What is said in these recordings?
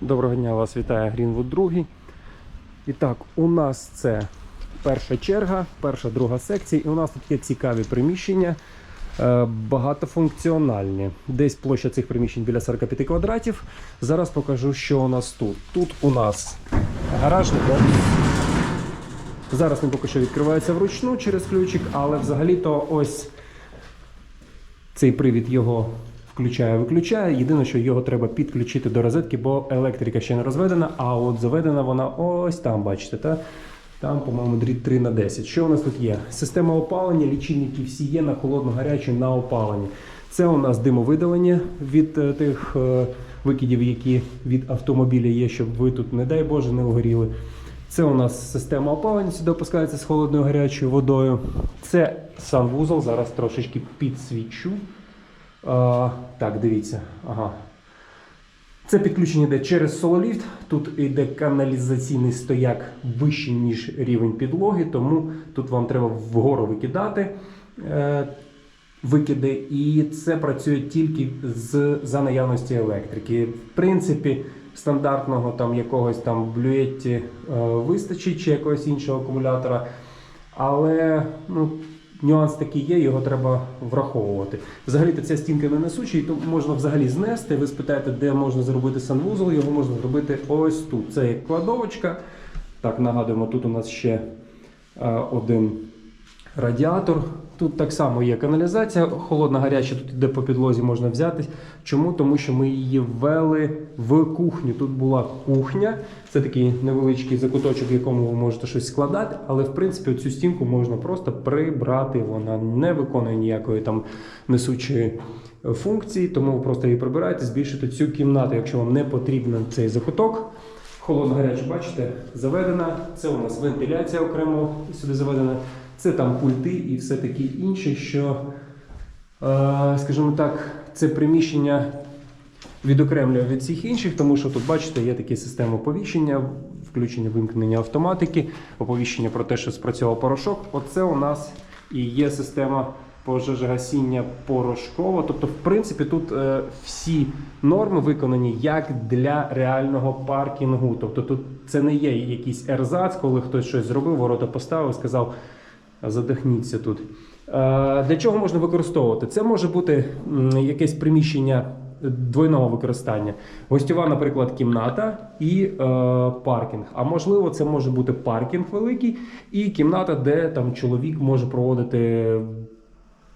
Доброго дня, вас вітає Greenwood 2. І так, у нас це перша черга, перша, друга секція, і у нас тут є цікаві приміщення, е, багатофункціональні. Десь площа цих приміщень біля 45 квадратів. Зараз покажу, що у нас тут. Тут у нас гаражний бокс. Зараз він поки що відкривається вручну через ключик, але взагалі-то ось цей привід його включає-виключає. Єдине, що його треба підключити до розетки, бо електрика ще не розведена, а от заведена вона ось там, бачите, та? там, по-моєму, дріт 3 на 10. Що у нас тут є? Система опалення, лічильники всі є на холодно-гарячу на опаленні. Це у нас димовидалення від е, тих е, викидів, які від автомобіля є, щоб ви тут, не дай Боже, не вгоріли. Це у нас система опалення, сюди опускається з холодною гарячою водою. Це санвузол, зараз трошечки підсвічу. Так, дивіться. Ага. Це підключення йде через сололіфт. Тут йде каналізаційний стояк вищий, ніж рівень підлоги, тому тут вам треба вгору викидати е, викиди, і це працює тільки з, за наявності електрики. В принципі, стандартного там якогось там блюєтті е, вистачить чи якогось іншого акумулятора. Але ну, нюанс такий є, його треба враховувати. Взагалі-то ця стінка не несуча, і то можна взагалі знести. Ви спитаєте, де можна зробити санвузол, його можна зробити ось тут. Це як кладовочка. Так, нагадуємо, тут у нас ще е, один радіатор. Тут так само є каналізація, холодна гаряча, тут іде по підлозі можна взяти. Чому? Тому що ми її ввели в кухню. Тут була кухня, це такий невеличкий закуточок, в якому ви можете щось складати, але в принципі цю стінку можна просто прибрати. Вона не виконує ніякої там несучої функції, тому ви просто її прибираєте, збільшите цю кімнату, якщо вам не потрібен цей закуток. Холодно гаряче, бачите, заведена. Це у нас вентиляція окремо сюди заведена. Це там пульти і все таке інше, що, е, скажімо так, це приміщення відокремлює від всіх інших, тому що тут, бачите, є такі системи оповіщення, включення вимкнення автоматики, оповіщення про те, що спрацював порошок. Оце у нас і є система пожежогасіння порошкова. Тобто, в принципі, тут е, всі норми виконані як для реального паркінгу. Тобто тут це не є якийсь ерзац, коли хтось щось зробив, ворота поставив, сказав. Задихніться тут. Е, Для чого можна використовувати? Це може бути якесь приміщення двойного використання. Гостьова, наприклад, кімната і е, паркінг. А можливо, це може бути паркінг великий і кімната, де там чоловік може проводити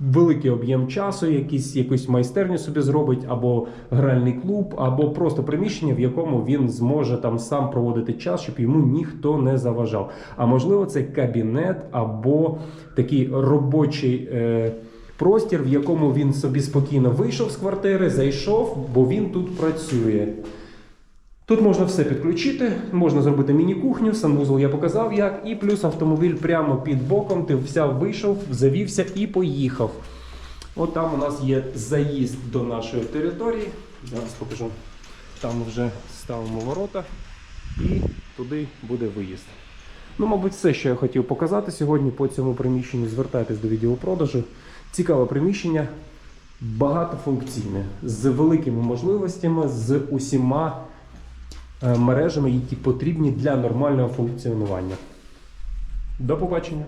великий об'єм часу, якісь, якусь майстерню собі зробить, або гральний клуб, або просто приміщення, в якому він зможе там сам проводити час, щоб йому ніхто не заважав. А можливо, це кабінет або такий робочий. Е, Простір, в якому він собі спокійно вийшов з квартири, зайшов, бо він тут працює. Тут можна все підключити, можна зробити міні-кухню, санвузол я показав як, і плюс автомобіль прямо під боком, ти взяв, вийшов, завівся і поїхав. От там у нас є заїзд до нашої території. Зараз покажу. Там вже ставимо ворота і туди буде виїзд. Ну, мабуть, все, що я хотів показати сьогодні по цьому приміщенню. Звертайтесь до відеопродажу. Цікаве приміщення, багатофункційне, з великими можливостями, з усіма мережами, які потрібні для нормального функціонування. До побачення!